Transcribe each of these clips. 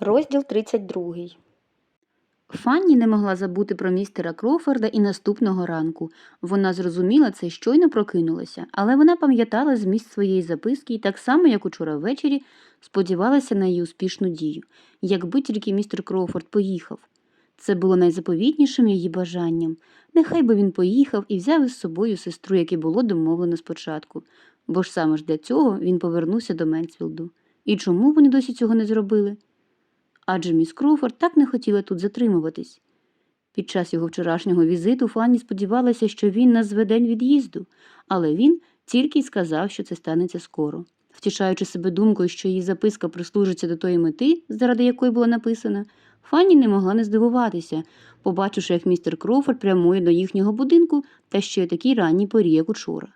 Розділ 32. Фанні не могла забути про містера Крофорда і наступного ранку. Вона зрозуміла це, щойно прокинулася, але вона пам'ятала зміст своєї записки і так само, як учора ввечері, сподівалася на її успішну дію, якби тільки містер Крофорд поїхав. Це було найзаповітнішим її бажанням. Нехай би він поїхав і взяв із собою сестру, як і було домовлено спочатку, бо ж саме ж для цього він повернувся до Менсфілду. І чому вони досі цього не зробили? Адже міс Кроуфорд так не хотіла тут затримуватись. Під час його вчорашнього візиту Фанні сподівалася, що він назве день від'їзду, але він тільки й сказав, що це станеться скоро. Втішаючи себе думкою, що її записка прислужиться до тої мети, заради якої була написана, Фанні не могла не здивуватися, побачивши, як містер Кроуфорд прямує до їхнього будинку та ще й такій ранній порі, як учора.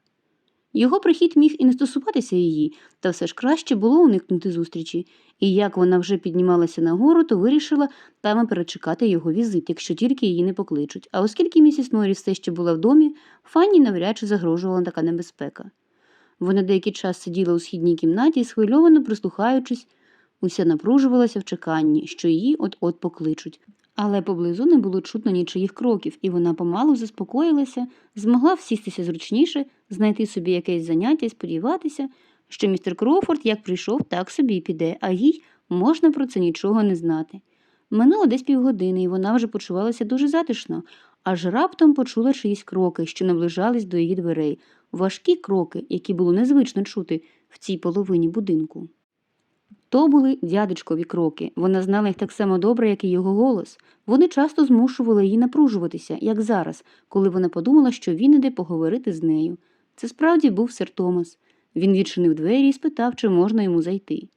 Його прихід міг і не стосуватися її, та все ж краще було уникнути зустрічі, і як вона вже піднімалася нагору, то вирішила там перечекати його візит, якщо тільки її не покличуть. А оскільки місіс Норріс все ще була в домі, Фанні навряд чи загрожувала така небезпека. Вона деякий час сиділа у східній кімнаті, схвильовано прислухаючись, уся напружувалася в чеканні, що її от-от покличуть. Але поблизу не було чутно нічиїх кроків, і вона помалу заспокоїлася, змогла всістися зручніше, знайти собі якесь заняття і сподіватися, що містер Кроуфорд як прийшов, так собі і піде, а їй можна про це нічого не знати. Минуло десь півгодини, і вона вже почувалася дуже затишно, аж раптом почула чиїсь кроки, що наближались до її дверей, важкі кроки, які було незвично чути в цій половині будинку. То були дядечкові кроки. Вона знала їх так само добре, як і його голос. Вони часто змушували її напружуватися, як зараз, коли вона подумала, що він іде поговорити з нею. Це справді був сер Томас. Він відчинив двері і спитав, чи можна йому зайти.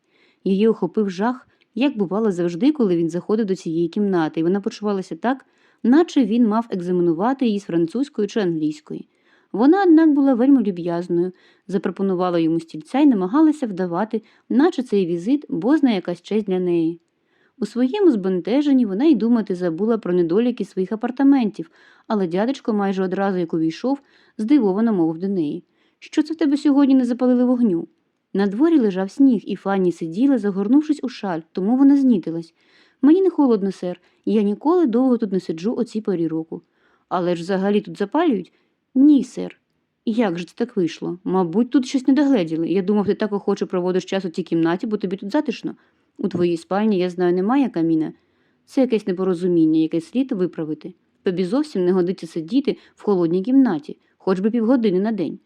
Її охопив жах, як бувало завжди, коли він заходив до цієї кімнати, і вона почувалася так, наче він мав екзаменувати її з французької чи англійської. Вона, однак, була вельми люб'язною, запропонувала йому стільця і намагалася вдавати, наче цей візит бозна якась честь для неї. У своєму збентеженні вона й думати забула про недоліки своїх апартаментів, але дядечко майже одразу, як увійшов, здивовано мовив до неї. Що це в тебе сьогодні не запалили вогню? На дворі лежав сніг, і Фанні сиділа, загорнувшись у шаль, тому вона знітилась. Мені не холодно, сер, я ніколи довго тут не сиджу о цій порі року. Але ж взагалі тут запалюють? Ні, сер. Як же це так вийшло? Мабуть, тут щось не догледіли. Я думав, ти так охоче проводиш час у цій кімнаті, бо тобі тут затишно. У твоїй спальні, я знаю, немає каміна. Це якесь непорозуміння, яке слід виправити. Тобі зовсім не годиться сидіти в холодній кімнаті, хоч би півгодини на день.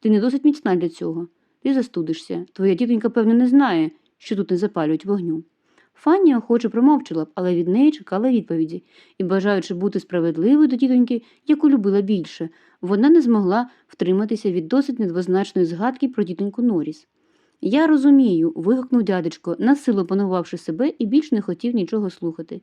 Ти не досить міцна для цього. Ти застудишся. Твоя тітонька, певно, не знає, що тут не запалюють вогню. Фанні охоче промовчила б, але від неї чекала відповіді, і, бажаючи бути справедливою до тітоньки, яку любила більше, вона не змогла втриматися від досить недвозначної згадки про тітоньку Норіс. Я розумію, вигукнув дядечко, насилу панувавши себе і більш не хотів нічого слухати.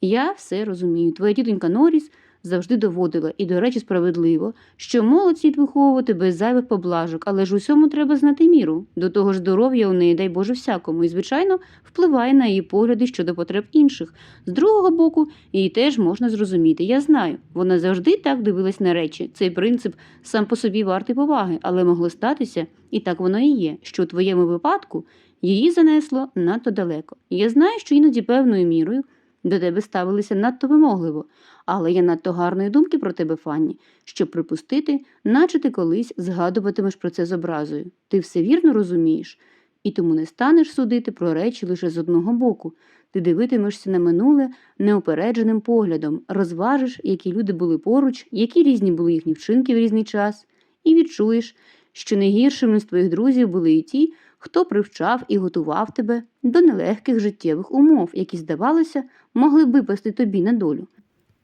Я все розумію. Твоя тітонька Норріс завжди доводила, і, до речі, справедливо, що молодь слід виховувати без зайвих поблажок, але ж усьому треба знати міру. До того ж здоров'я у неї, дай Боже, всякому, і, звичайно, впливає на її погляди щодо потреб інших. З другого боку, її теж можна зрозуміти. Я знаю, вона завжди так дивилась на речі. Цей принцип сам по собі вартий поваги, але могло статися, і так воно і є, що у твоєму випадку її занесло надто далеко. Я знаю, що іноді певною мірою. До тебе ставилися надто вимогливо, але я надто гарної думки про тебе, Фанні, щоб припустити, наче ти колись згадуватимеш про це з образою. Ти все вірно розумієш, і тому не станеш судити про речі лише з одного боку. Ти дивитимешся на минуле неупередженим поглядом, розважиш, які люди були поруч, які різні були їхні вчинки в різний час, і відчуєш, що найгіршими з твоїх друзів були і ті, хто привчав і готував тебе до нелегких життєвих умов, які, здавалося, могли б випасти тобі на долю.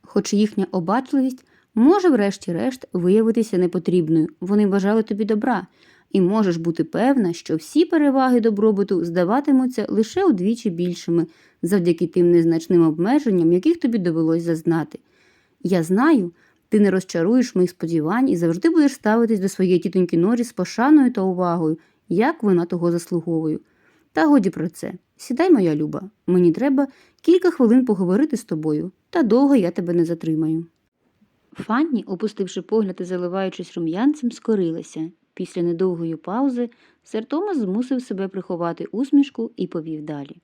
Хоч їхня обачливість може, врешті-решт, виявитися непотрібною, вони бажали тобі добра, і можеш бути певна, що всі переваги добробуту здаватимуться лише удвічі більшими завдяки тим незначним обмеженням, яких тобі довелось зазнати. Я знаю, ти не розчаруєш моїх сподівань і завжди будеш ставитись до своєї тітоньки Норі з пошаною та увагою, як вона того заслуговує. Та годі про це. Сідай, моя люба, мені треба кілька хвилин поговорити з тобою, та довго я тебе не затримаю. Фанні, опустивши погляд і заливаючись рум'янцем, скорилася. Після недовгої паузи сер Томас змусив себе приховати усмішку і повів далі.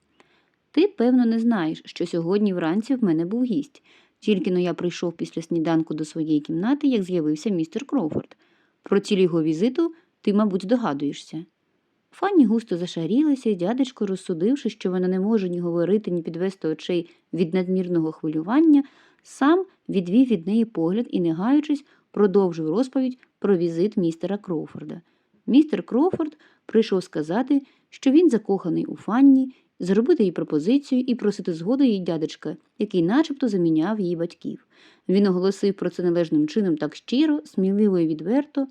Ти, певно, не знаєш, що сьогодні вранці в мене був гість. Тільки но я прийшов після сніданку до своєї кімнати, як з'явився містер Кроуфорд. Про ціль його візиту ти, мабуть, здогадуєшся. Фанні густо зашарілася, і дядечко, розсудивши, що вона не може ні говорити, ні підвести очей від надмірного хвилювання, сам відвів від неї погляд і, не гаючись, продовжив розповідь про візит містера Кроуфорда. Містер Кроуфорд прийшов сказати, що він закоханий у Фанні, зробити їй пропозицію і просити згоди її дядечка, який начебто заміняв її батьків. Він оголосив про це належним чином так щиро, сміливо і відверто,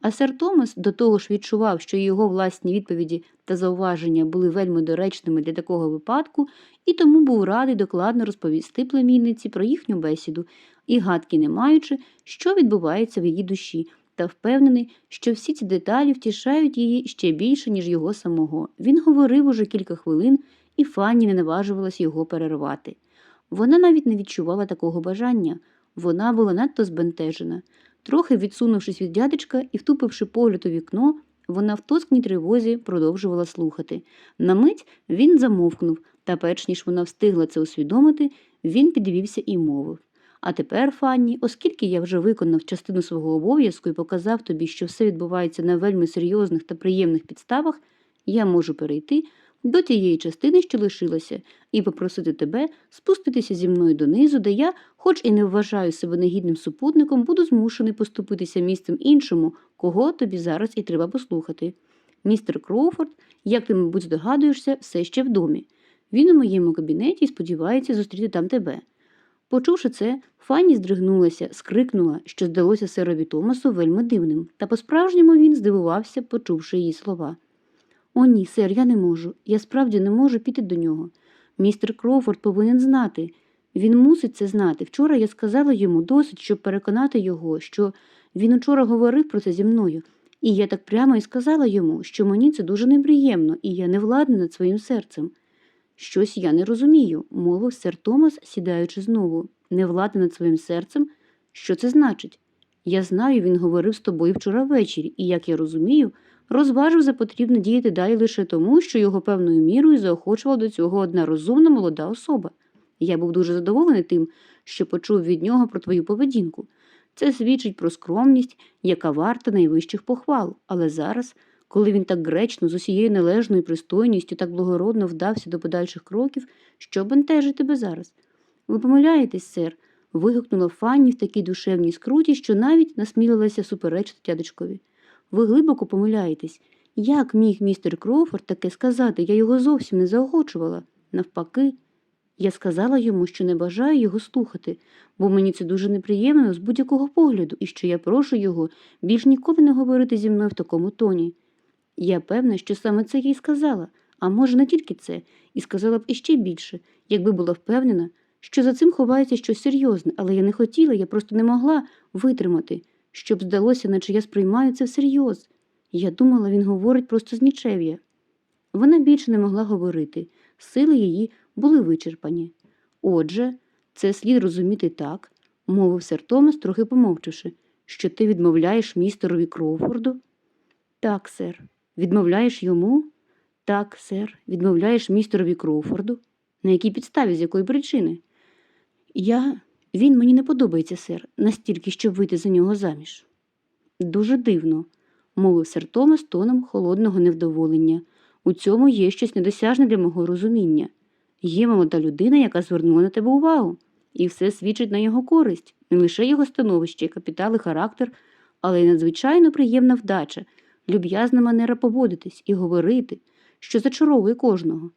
а сер Томас до того ж відчував, що його власні відповіді та зауваження були вельми доречними для такого випадку, і тому був радий докладно розповісти племінниці про їхню бесіду, і гадки не маючи, що відбувається в її душі, та впевнений, що всі ці деталі втішають її ще більше, ніж його самого. Він говорив уже кілька хвилин, і Фанні не наважувалась його перервати. Вона навіть не відчувала такого бажання, вона була надто збентежена. Трохи відсунувшись від дядечка і втупивши погляд у вікно, вона в тоскній тривозі продовжувала слухати. На мить він замовкнув, та перш ніж вона встигла це усвідомити, він підвівся і мовив. А тепер, Фанні, оскільки я вже виконав частину свого обов'язку і показав тобі, що все відбувається на вельми серйозних та приємних підставах, я можу перейти до тієї частини, що лишилася, і попросити тебе спуститися зі мною донизу, де я, хоч і не вважаю себе негідним супутником, буду змушений поступитися місцем іншому, кого тобі зараз і треба послухати. Містер Кроуфорд, як ти, мабуть, здогадуєшся, все ще в домі. Він у моєму кабінеті і сподівається зустріти там тебе. Почувши це, Фанні здригнулася, скрикнула, що здалося серові Томасу вельми дивним, та по-справжньому він здивувався, почувши її слова. О, ні, сер, я не можу. Я справді не можу піти до нього. Містер Кроуфорд повинен знати. Він мусить це знати. Вчора я сказала йому досить, щоб переконати його, що він учора говорив про це зі мною. І я так прямо і сказала йому, що мені це дуже неприємно, і я не владна над своїм серцем. Щось я не розумію, мовив сер Томас, сідаючи знову. Не владна над своїм серцем? Що це значить? Я знаю, він говорив з тобою вчора ввечері, і, як я розумію, розважив за потрібно діяти далі лише тому, що його певною мірою заохочувала до цього одна розумна молода особа. Я був дуже задоволений тим, що почув від нього про твою поведінку. Це свідчить про скромність, яка варта найвищих похвал, але зараз, коли він так гречно, з усією належною пристойністю, так благородно вдався до подальших кроків, що бентежить тебе зараз? Ви помиляєтесь, сер, вигукнула Фанні в такій душевній скруті, що навіть насмілилася суперечити дядечкові. Ви глибоко помиляєтесь. Як міг містер Кроуфорд таке сказати? Я його зовсім не заохочувала. Навпаки, я сказала йому, що не бажаю його слухати, бо мені це дуже неприємно з будь-якого погляду, і що я прошу його більш ніколи не говорити зі мною в такому тоні. Я певна, що саме це я й сказала, а може, не тільки це, і сказала б іще більше, якби була впевнена, що за цим ховається щось серйозне, але я не хотіла, я просто не могла витримати, щоб здалося, наче я сприймаю це всерйоз. Я думала, він говорить просто з нічев'я. Вона більше не могла говорити, сили її були вичерпані. Отже, це слід розуміти так, мовив сер Томас, трохи помовчавши, що ти відмовляєш містерові Кроуфорду? Так, сер. Відмовляєш йому? Так, сер. Відмовляєш містерові Кроуфорду? На якій підставі, з якої причини? Я. Він мені не подобається, сер, настільки, щоб вийти за нього заміж. Дуже дивно, мовив сер Томас тоном холодного невдоволення. У цьому є щось недосяжне для мого розуміння. Є молода людина, яка звернула на тебе увагу, і все свідчить на його користь, не лише його становище, капітал і характер, але й надзвичайно приємна вдача, люб'язна манера поводитись і говорити, що зачаровує кожного.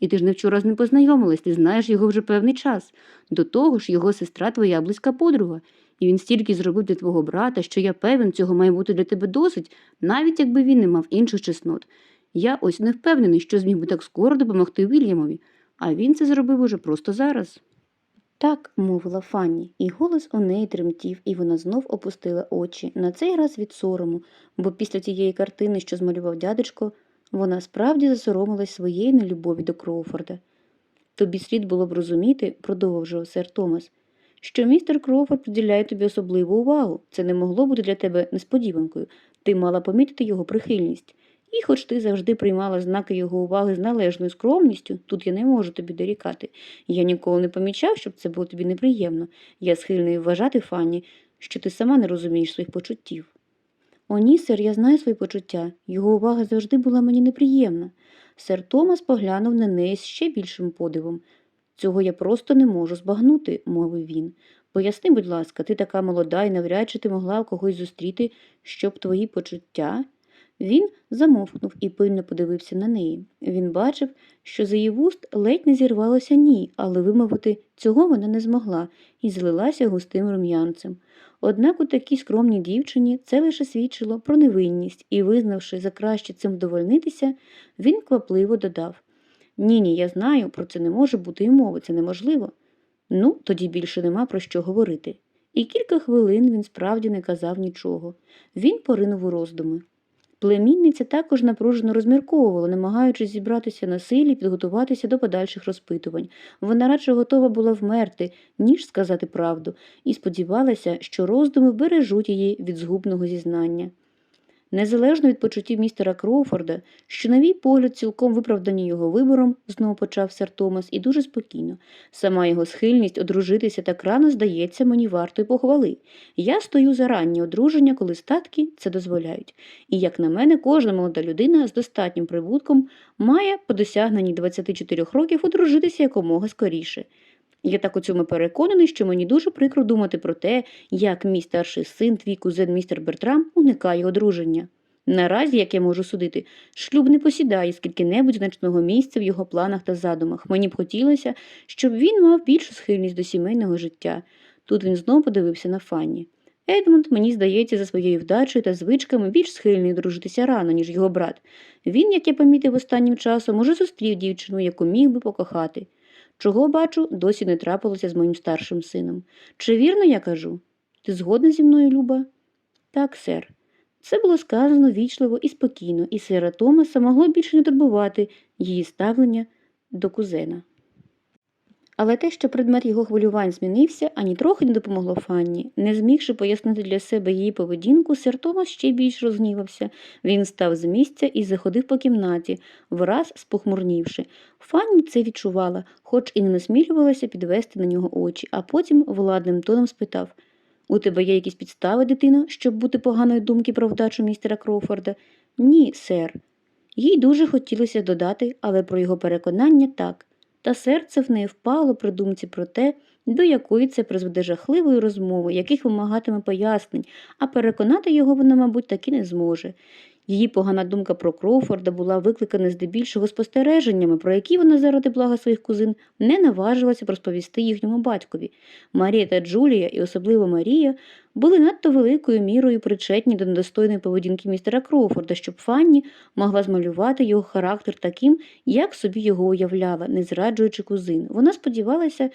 І ти ж не вчора з ним познайомилась, ти знаєш його вже певний час. До того ж, його сестра твоя близька подруга, і він стільки зробив для твого брата, що я певен, цього має бути для тебе досить, навіть якби він не мав інших чеснот. Я ось не впевнений, що зміг би так скоро допомогти Вільямові, а він це зробив уже просто зараз. Так, мовила Фанні, і голос у неї тремтів, і вона знов опустила очі, на цей раз від сорому, бо після тієї картини, що змалював дядечко, вона справді засоромилась своєї нелюбові до Кроуфорда. Тобі слід було б розуміти, продовжував сер Томас, що містер Кроуфорд приділяє тобі особливу увагу. Це не могло бути для тебе несподіванкою. Ти мала помітити його прихильність. І хоч ти завжди приймала знаки його уваги з належною скромністю, тут я не можу тобі дорікати. Я ніколи не помічав, щоб це було тобі неприємно. Я схильний вважати, Фанні, що ти сама не розумієш своїх почуттів. О, ні, сер, я знаю свої почуття. Його увага завжди була мені неприємна. Сер Томас поглянув на неї з ще більшим подивом. Цього я просто не можу збагнути, мовив він. Поясни, будь ласка, ти така молода і навряд чи ти могла когось зустріти, щоб твої почуття. Він замовкнув і пильно подивився на неї. Він бачив, що за її вуст ледь не зірвалося ні, але вимовити цього вона не змогла і злилася густим рум'янцем. Однак у такій скромній дівчині це лише свідчило про невинність, і, визнавши за краще цим вдовольнитися, він квапливо додав Ні, ні, я знаю, про це не може бути і мови, це неможливо. Ну, тоді більше нема про що говорити. І кілька хвилин він справді не казав нічого. Він поринув у роздуми. Племінниця також напружено розмірковувала, намагаючись зібратися на силі підготуватися до подальших розпитувань. Вона радше готова була вмерти, ніж сказати правду, і сподівалася, що роздуми бережуть її від згубного зізнання. Незалежно від почуттів містера Кроуфорда, що, на мій погляд, цілком виправдані його вибором, знову почав сер Томас, і дуже спокійно. Сама його схильність одружитися так рано здається мені вартою похвали. Я стою за раннє одруження, коли статки це дозволяють. І, як на мене, кожна молода людина з достатнім прибутком має по досягненні 24 років одружитися якомога скоріше. Я так у цьому переконаний, що мені дуже прикро думати про те, як мій старший син, твій кузен містер Бертрам, уникає одруження. Наразі, як я можу судити, шлюб не посідає скільки-небудь значного місця в його планах та задумах. Мені б хотілося, щоб він мав більшу схильність до сімейного життя. Тут він знову подивився на Фанні. Едмунд, мені здається, за своєю вдачею та звичками більш схильний дружитися рано, ніж його брат. Він, як я помітив останнім часом, уже зустрів дівчину, яку міг би покохати. Чого бачу, досі не трапилося з моїм старшим сином. Чи вірно я кажу? Ти згодна зі мною, Люба? Так, сер. Це було сказано вічливо і спокійно, і сера Томаса могло більше не турбувати її ставлення до кузена. Але те, що предмет його хвилювань змінився, ані трохи не допомогло Фанні. Не змігши пояснити для себе її поведінку, сер Томас ще більш розгнівався. Він став з місця і заходив по кімнаті, враз спохмурнівши. Фанні це відчувала, хоч і не насмілювалася підвести на нього очі, а потім владним тоном спитав У тебе є якісь підстави, дитино, щоб бути поганої думки про вдачу містера Кроуфорда? Ні, сер. Їй дуже хотілося додати, але про його переконання так. Та серце в неї впало при думці про те, до якої це призведе жахливої розмови, яких вимагатиме пояснень, а переконати його вона, мабуть, таки не зможе. Її погана думка про Кроуфорда була викликана здебільшого спостереженнями, про які вона заради блага своїх кузин не наважилася розповісти їхньому батькові. Марія та Джулія, і особливо Марія, були надто великою мірою причетні до недостойної поведінки містера Кроуфорда, щоб Фанні могла змалювати його характер таким, як собі його уявляла, не зраджуючи кузин. Вона сподівалася,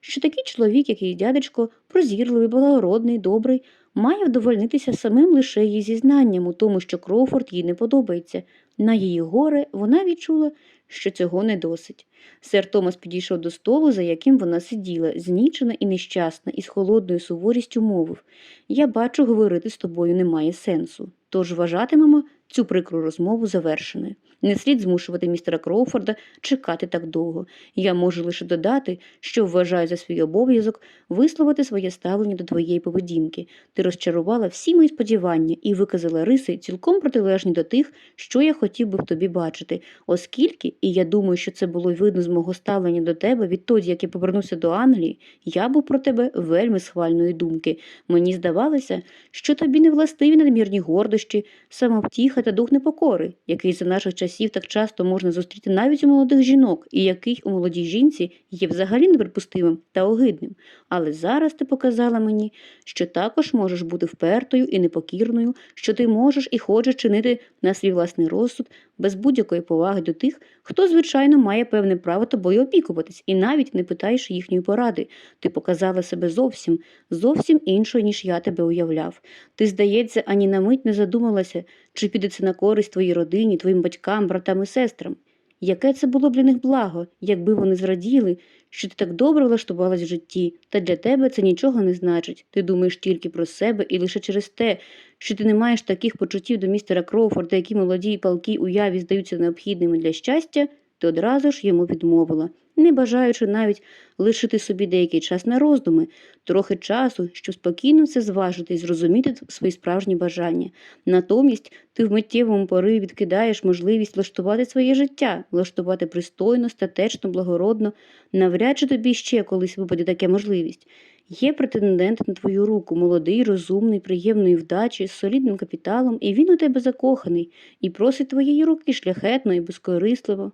що такий чоловік, як її дядечко, прозірливий, благородний, добрий, має вдовольнитися самим лише її зізнанням у тому, що Кроуфорд їй не подобається. На її горе вона відчула, що цього не досить. Сер Томас підійшов до столу, за яким вона сиділа, знічена і нещасна, і з холодною суворістю мовив Я бачу, говорити з тобою немає сенсу. Тож вважатимемо цю прикру розмову завершеною. Не слід змушувати містера Кроуфорда чекати так довго. Я можу лише додати, що вважаю за свій обов'язок висловити своє ставлення до твоєї поведінки. Ти розчарувала всі мої сподівання і виказала риси цілком протилежні до тих, що я хотів би в тобі бачити, оскільки, і я думаю, що це було видно з мого ставлення до тебе відтоді, як я повернувся до Англії, я був про тебе вельми схвальної думки. Мені здавалося, що тобі не властиві надмірні гордощі, самовтіха та дух непокори, який за наших часів так часто можна зустріти навіть у молодих жінок, і який у молодій жінці є взагалі неприпустимим та огидним. Але зараз ти показала мені, що також можеш бути впертою і непокірною, що ти можеш і хочеш чинити на свій власний розсуд без будь-якої поваги до тих, хто, звичайно, має певне право тобою опікуватись, і навіть не питаєш їхньої поради. Ти показала себе зовсім, зовсім іншою, ніж я тебе уявляв. Ти, здається, ані на мить не задумалася, чи піде це на користь твоїй родині, твоїм батькам, братам і сестрам. Яке це було б для них благо, якби вони зраділи, що ти так добре влаштувалась в житті, та для тебе це нічого не значить. Ти думаєш тільки про себе і лише через те, що ти не маєш таких почуттів до містера Кроуфорда, які молоді і палки уяві здаються необхідними для щастя, ти одразу ж йому відмовила, не бажаючи навіть лишити собі деякий час на роздуми, трохи часу, щоб спокійно все зважити і зрозуміти свої справжні бажання. Натомість ти в миттєвому пориві відкидаєш можливість влаштувати своє життя, влаштувати пристойно, статечно, благородно. Навряд чи тобі ще колись випаде така можливість. Є претендент на твою руку, молодий, розумний, приємної вдачі, з солідним капіталом, і він у тебе закоханий, і просить твоєї руки шляхетно і безкорисливо.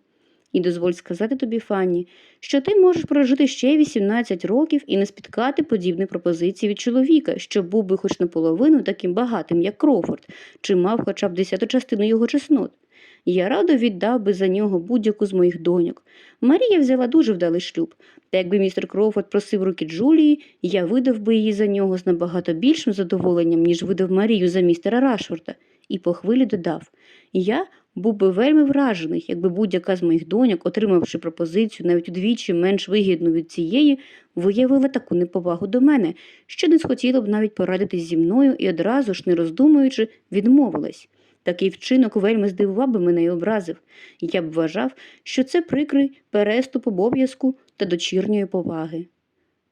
І дозволь сказати тобі, Фанні, що ти можеш прожити ще 18 років і не спіткати подібних пропозицій від чоловіка, що був би хоч наполовину таким багатим, як Крофорд, чи мав хоча б десяту частину його чеснот. Я радо віддав би за нього будь-яку з моїх доньок. Марія взяла дуже вдалий шлюб, та якби містер Крофорд просив руки Джулії, я видав би її за нього з набагато більшим задоволенням, ніж видав Марію за містера Рашфорда, і по хвилі додав Я був би вельми вражений, якби будь-яка з моїх доньок, отримавши пропозицію навіть удвічі менш вигідну від цієї, виявила таку неповагу до мене, що не схотіла б навіть порадитись зі мною і одразу ж, не роздумуючи, відмовилась. Такий вчинок вельми здивував би мене і образив. Я б вважав, що це прикрий переступ обов'язку та дочірньої поваги.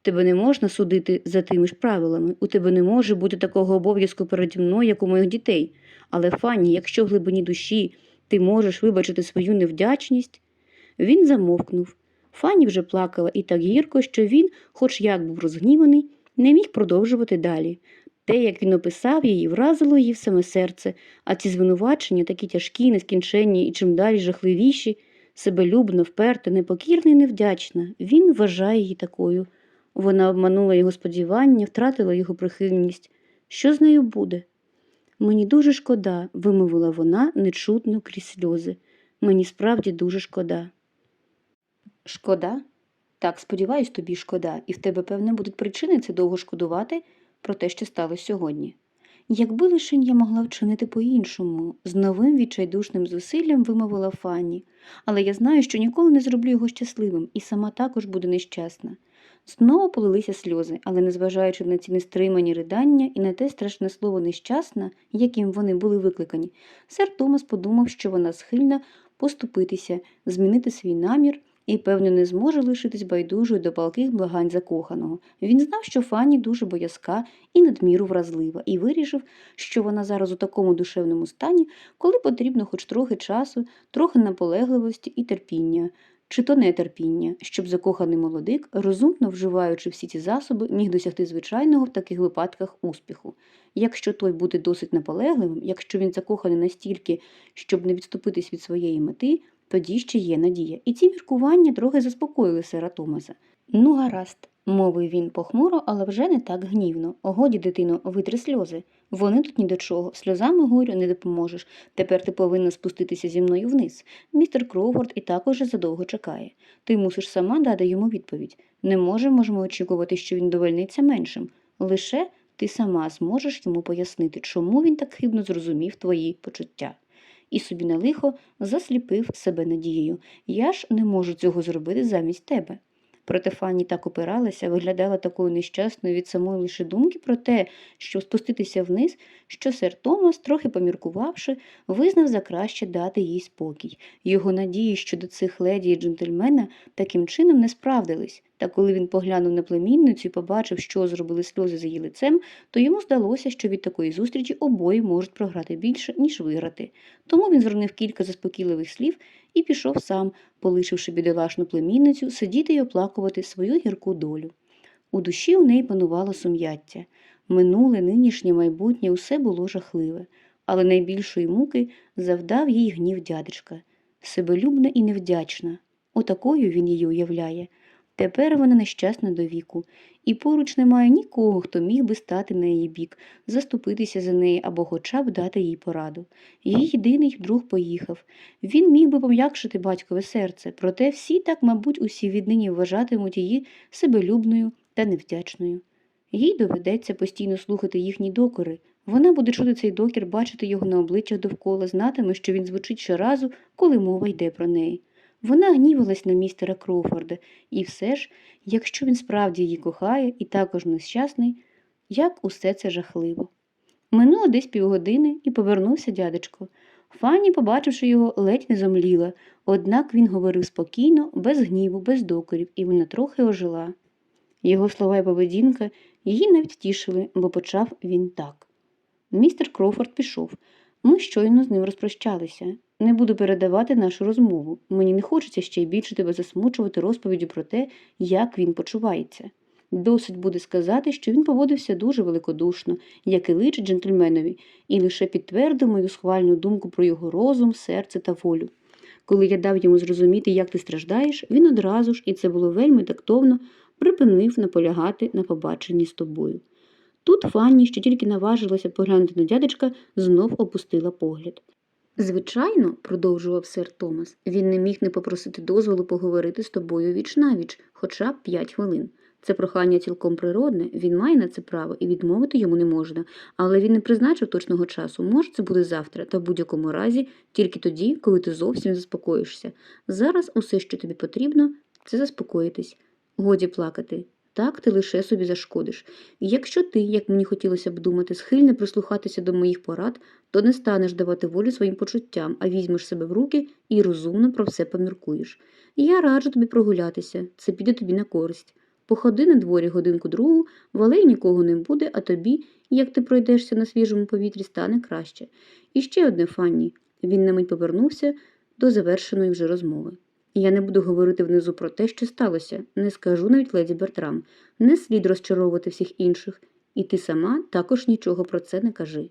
Тебе не можна судити за тими ж правилами, у тебе не може бути такого обов'язку переді мною, як у моїх дітей. Але, Фанні, якщо в глибині душі ти можеш вибачити свою невдячність. Він замовкнув. Фанні вже плакала і так гірко, що він, хоч як був розгніваний, не міг продовжувати далі. Те, як він описав її, вразило її в саме серце, а ці звинувачення, такі тяжкі, нескінченні і чим далі жахливіші, себелюбна, вперта, непокірна і невдячна. Він вважає її такою. Вона обманула його сподівання, втратила його прихильність. Що з нею буде? Мені дуже шкода, вимовила вона нечутно крізь сльози. Мені справді дуже шкода. Шкода? Так, сподіваюсь, тобі шкода, і в тебе, певне, будуть причини це довго шкодувати про те, що сталося сьогодні. Якби лише я могла вчинити по-іншому, з новим відчайдушним зусиллям вимовила Фанні, але я знаю, що ніколи не зроблю його щасливим, і сама також буду нещасна. Знову полилися сльози, але, незважаючи на ці нестримані ридання і на те страшне слово нещасна, яким вони були викликані, сер Томас подумав, що вона схильна поступитися, змінити свій намір і, певно, не зможе лишитись байдужою до палких благань закоханого. Він знав, що Фанні дуже боязка і надміру вразлива, і вирішив, що вона зараз у такому душевному стані, коли потрібно хоч трохи часу, трохи наполегливості і терпіння чи то нетерпіння, щоб закоханий молодик, розумно вживаючи всі ці засоби, міг досягти звичайного в таких випадках успіху. Якщо той буде досить наполегливим, якщо він закоханий настільки, щоб не відступитись від своєї мети, тоді ще є надія. І ці міркування трохи заспокоїли сера Томаса. Ну, гаразд, мовив він похмуро, але вже не так гнівно. Годі, дитино, витри сльози. Вони тут ні до чого, сльозами горю не допоможеш. Тепер ти повинна спуститися зі мною вниз. Містер Кроуфорд і так уже задовго чекає. Ти мусиш сама дати йому відповідь. Не можемо ж ми очікувати, що він довольниться меншим. Лише ти сама зможеш йому пояснити, чому він так хибно зрозумів твої почуття. І собі на лихо засліпив себе надією. Я ж не можу цього зробити замість тебе. Проте Фанні так опиралася, виглядала такою нещасною від самої лише думки про те, щоб спуститися вниз, що сер Томас, трохи поміркувавши, визнав за краще дати їй спокій. Його надії щодо цих леді і джентльмена таким чином не справдились. Та коли він поглянув на племінницю і побачив, що зробили сльози за її лицем, то йому здалося, що від такої зустрічі обоє можуть програти більше, ніж виграти. Тому він зронив кілька заспокійливих слів і пішов сам, полишивши бідолашну племінницю, сидіти й оплакувати свою гірку долю. У душі у неї панувало сум'яття. Минуле, нинішнє майбутнє усе було жахливе, але найбільшої муки завдав їй гнів дядечка. Себелюбна і невдячна. Отакою він її уявляє. Тепер вона нещасна до віку, і поруч немає нікого, хто міг би стати на її бік, заступитися за неї або хоча б дати їй пораду. Її єдиний друг поїхав. Він міг би пом'якшити батькове серце, проте всі так, мабуть, усі віднині вважатимуть її себелюбною та невдячною. Їй доведеться постійно слухати їхні докори. Вона буде чути цей докір, бачити його на обличчях довкола, знатиме, що він звучить щоразу, коли мова йде про неї. Вона гнівалась на містера Кроуфорда, і все ж, якщо він справді її кохає і також нещасний, як усе це жахливо. Минуло десь півгодини і повернувся дядечко. Фанні, побачивши його, ледь не зомліла, однак він говорив спокійно, без гніву, без докорів, і вона трохи ожила. Його слова і поведінка її навіть втішили, бо почав він так. Містер Кроуфорд пішов. Ми щойно з ним розпрощалися. Не буду передавати нашу розмову. Мені не хочеться ще й більше тебе засмучувати розповіддю про те, як він почувається. Досить буде сказати, що він поводився дуже великодушно, як і личить джентльменові, і лише підтвердив мою схвальну думку про його розум, серце та волю. Коли я дав йому зрозуміти, як ти страждаєш, він одразу ж, і це було вельми тактовно, припинив наполягати на побаченні з тобою. Тут Фанні, що тільки наважилася поглянути на дядечка, знов опустила погляд. Звичайно, продовжував сер Томас, він не міг не попросити дозволу поговорити з тобою віч навіч, хоча б п'ять хвилин. Це прохання цілком природне, він має на це право і відмовити йому не можна, але він не призначив точного часу. Може, це буде завтра, та в будь-якому разі тільки тоді, коли ти зовсім заспокоїшся. Зараз усе, що тобі потрібно, це заспокоїтись. Годі плакати. Так ти лише собі зашкодиш. І якщо ти, як мені хотілося б думати, схильне прислухатися до моїх порад, то не станеш давати волю своїм почуттям, а візьмеш себе в руки і розумно про все поміркуєш. Я раджу тобі прогулятися, це піде тобі на користь. Походи на дворі годинку другу, в алеї нікого не буде, а тобі, як ти пройдешся на свіжому повітрі, стане краще. І ще одне Фанні. Він на мить повернувся до завершеної вже розмови. Я не буду говорити внизу про те, що сталося, не скажу навіть леді Бертрам, не слід розчаровувати всіх інших, і ти сама також нічого про це не кажи.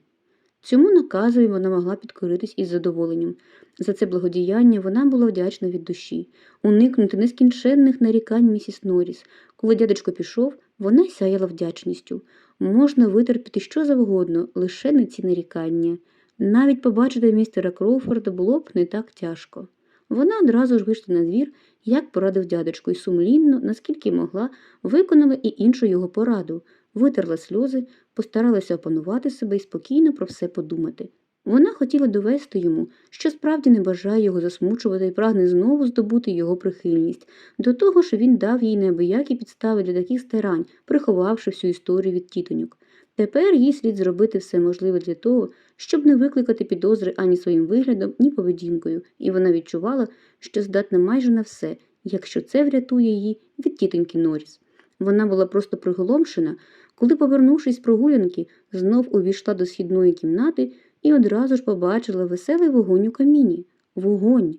Цьому наказові вона могла підкоритись із задоволенням. За це благодіяння вона була вдячна від душі, уникнути нескінченних нарікань місіс Норріс. Коли дядечко пішов, вона сяяла вдячністю. Можна витерпіти що завгодно, лише не ці нарікання. Навіть побачити містера Кроуфорда було б не так тяжко. Вона одразу ж вийшла на двір, як порадив дядечко, і сумлінно, наскільки могла, виконала і іншу його пораду, витерла сльози, постаралася опанувати себе і спокійно про все подумати. Вона хотіла довести йому, що справді не бажає його засмучувати і прагне знову здобути його прихильність. До того ж він дав їй неабиякі підстави для таких старань, приховавши всю історію від тітоньок. Тепер їй слід зробити все можливе для того, щоб не викликати підозри ані своїм виглядом, ні поведінкою, і вона відчувала, що здатна майже на все, якщо це врятує її від тітоньки Норріс. Вона була просто приголомшена, коли, повернувшись з прогулянки, знов увійшла до східної кімнати і одразу ж побачила веселий вогонь у каміні. Вогонь.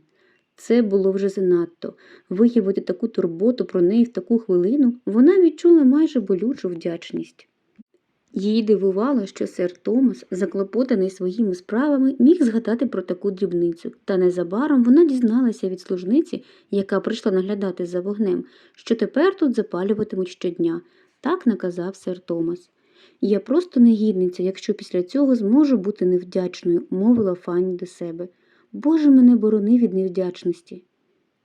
Це було вже занадто. Виявити таку турботу про неї в таку хвилину вона відчула майже болючу вдячність. Її дивувало, що сер Томас, заклопотаний своїми справами, міг згадати про таку дрібницю, та незабаром вона дізналася від служниці, яка прийшла наглядати за вогнем, що тепер тут запалюватимуть щодня. Так наказав сер Томас. Я просто негідниця, якщо після цього зможу бути невдячною, мовила Фанні до себе. Боже мене борони від невдячності.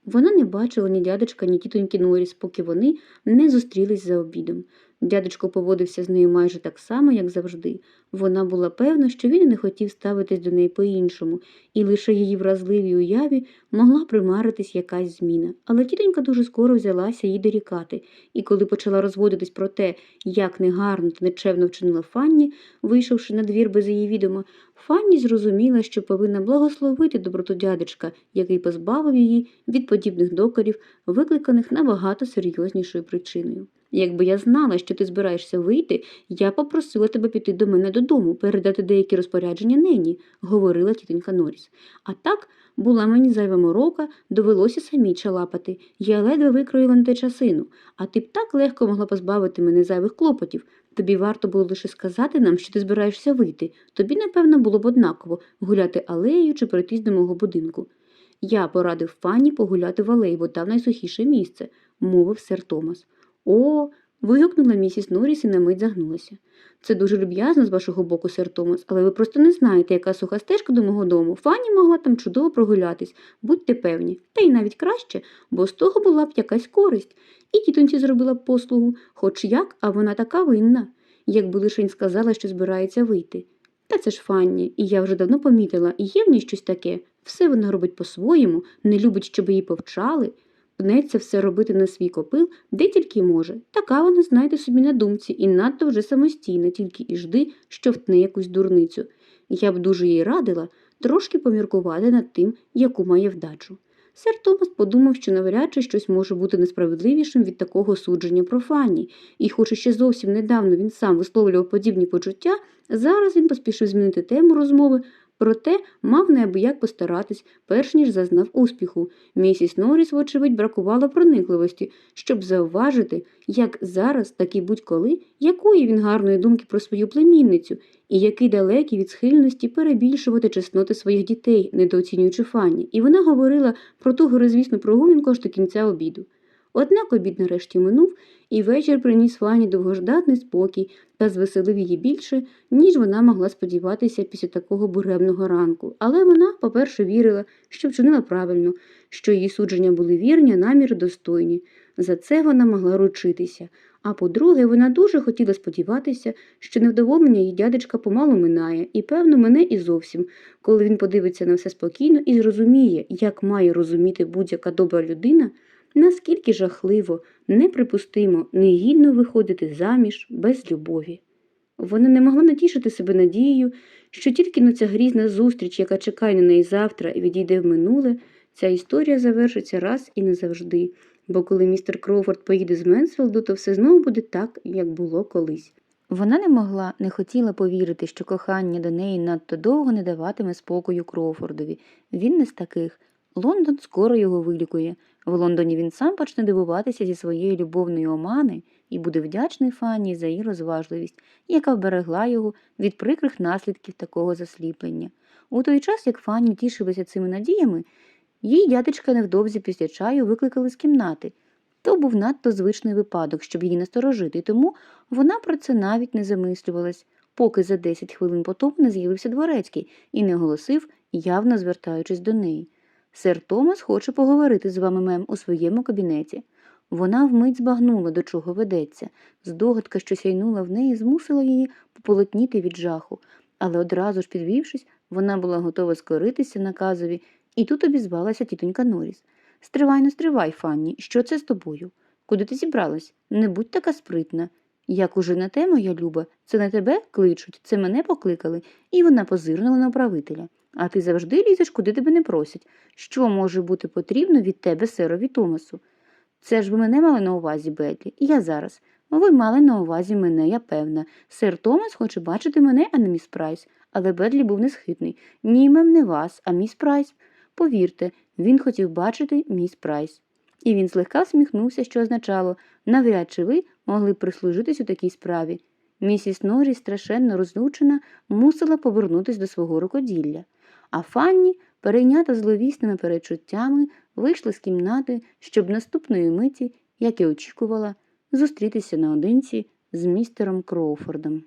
Вона не бачила ні дядечка, ні тітоньки Норріс, поки вони не зустрілись за обідом. Дядечко поводився з нею майже так само, як завжди. Вона була певна, що він не хотів ставитись до неї по-іншому, і лише її вразливій уяві могла примаритись якась зміна. Але тітонька дуже скоро взялася їй дорікати, і коли почала розводитись про те, як негарно та нечевно вчинила Фанні, вийшовши на двір без її відома, Фанні зрозуміла, що повинна благословити доброту дядечка, який позбавив її від подібних докорів, викликаних набагато серйознішою причиною. Якби я знала, що ти збираєшся вийти, я попросила тебе піти до мене додому, передати деякі розпорядження нені, говорила тітонька Норріс. А так була мені зайва морока, довелося самій чалапати. Я ледве викроїла на те часину, а ти б так легко могла позбавити мене зайвих клопотів. Тобі варто було лише сказати нам, що ти збираєшся вийти. Тобі, напевно, було б однаково гуляти алеєю чи пройтись до мого будинку. Я порадив пані погуляти в алеї, бо там найсухіше місце, мовив сер Томас. О. вигукнула місіс Норріс і на мить загнулася. Це дуже люб'язно з вашого боку, сер Томас, але ви просто не знаєте, яка суха стежка до мого дому. Фанні могла там чудово прогулятись, будьте певні, та й навіть краще, бо з того була б якась користь. І тітоньці зробила б послугу, хоч як, а вона така винна, якби лишень сказала, що збирається вийти. Та це ж Фанні, і я вже давно помітила, є в ній щось таке. Все вона робить по-своєму, не любить, щоб її повчали. Пнеться все робити на свій копил, де тільки може. Така вона знайде собі на думці і надто вже самостійна, тільки і жди, що втне якусь дурницю. Я б дуже їй радила трошки поміркувати над тим, яку має вдачу. Сер Томас подумав, що навряд чи щось може бути несправедливішим від такого судження про Фанні, і хоч ще зовсім недавно він сам висловлював подібні почуття, зараз він поспішив змінити тему розмови, проте мав неабияк постаратись, перш ніж зазнав успіху. Місіс Норріс, вочевидь, бракувало проникливості, щоб зауважити, як зараз, так і будь-коли, якої він гарної думки про свою племінницю, і який далекий від схильності перебільшувати чесноти своїх дітей, недооцінюючи Фанні, і вона говорила про ту горизвісну прогулянку аж до кінця обіду. Однак обід нарешті минув, і вечір приніс Фанні довгождатний спокій та звеселив її більше, ніж вона могла сподіватися після такого буремного ранку. Але вона, по-перше, вірила, що вчинила правильно, що її судження були вірні, наміри достойні. За це вона могла ручитися. А по-друге, вона дуже хотіла сподіватися, що невдоволення її дядечка помалу минає, і, певно, мене і зовсім, коли він подивиться на все спокійно і зрозуміє, як має розуміти будь-яка добра людина, наскільки жахливо, неприпустимо, негідно виходити заміж без любові. Вона не могла натішити себе надією, що тільки на ця грізна зустріч, яка чекає на неї завтра і відійде в минуле, ця історія завершиться раз і назавжди, бо коли містер Кроуфорд поїде з Менсфілду, то все знову буде так, як було колись. Вона не могла, не хотіла повірити, що кохання до неї надто довго не даватиме спокою Кроуфордові. Він не з таких. Лондон скоро його вилікує. В Лондоні він сам почне дивуватися зі своєї любовної омани і буде вдячний Фанні за її розважливість, яка вберегла його від прикрих наслідків такого засліплення. У той час, як Фанні тішилася цими надіями, їй дядечка невдовзі після чаю викликали з кімнати. То був надто звичний випадок, щоб її насторожити, тому вона про це навіть не замислювалась, поки за 10 хвилин потім не з'явився дворецький і не оголосив, явно звертаючись до неї. Сер Томас хоче поговорити з вами, мем, у своєму кабінеті. Вона вмить збагнула, до чого ведеться. Здогадка, що сяйнула в неї, змусила її пополотніти від жаху, але одразу ж підвівшись, вона була готова скоритися наказові, і тут обізвалася тітонька Норріс. Стривай, ну стривай, Фанні, що це з тобою? Куди ти зібралась? Не будь така спритна. Як уже на те, моя люба, це не тебе кличуть, це мене покликали, і вона позирнула на управителя. А ти завжди лізеш, куди тебе не просять. Що може бути потрібно від тебе, серові Томасу? Це ж ви мене мали на увазі, Бедлі, і я зараз. Ви мали на увазі мене, я певна. Сер Томас хоче бачити мене, а не міс Прайс. Але Бедлі був несхитний. Ні, мем, не вас, а міс Прайс. Повірте, він хотів бачити міс Прайс. І він злегка всміхнувся, що означало, навряд чи ви могли прислужитись у такій справі. Місіс Норрі, страшенно розлючена, мусила повернутись до свого рукоділля. А Фанні, перейнята зловісними перечуттями, вийшла з кімнати, щоб наступної миті, як і очікувала, зустрітися наодинці з містером Кроуфордом.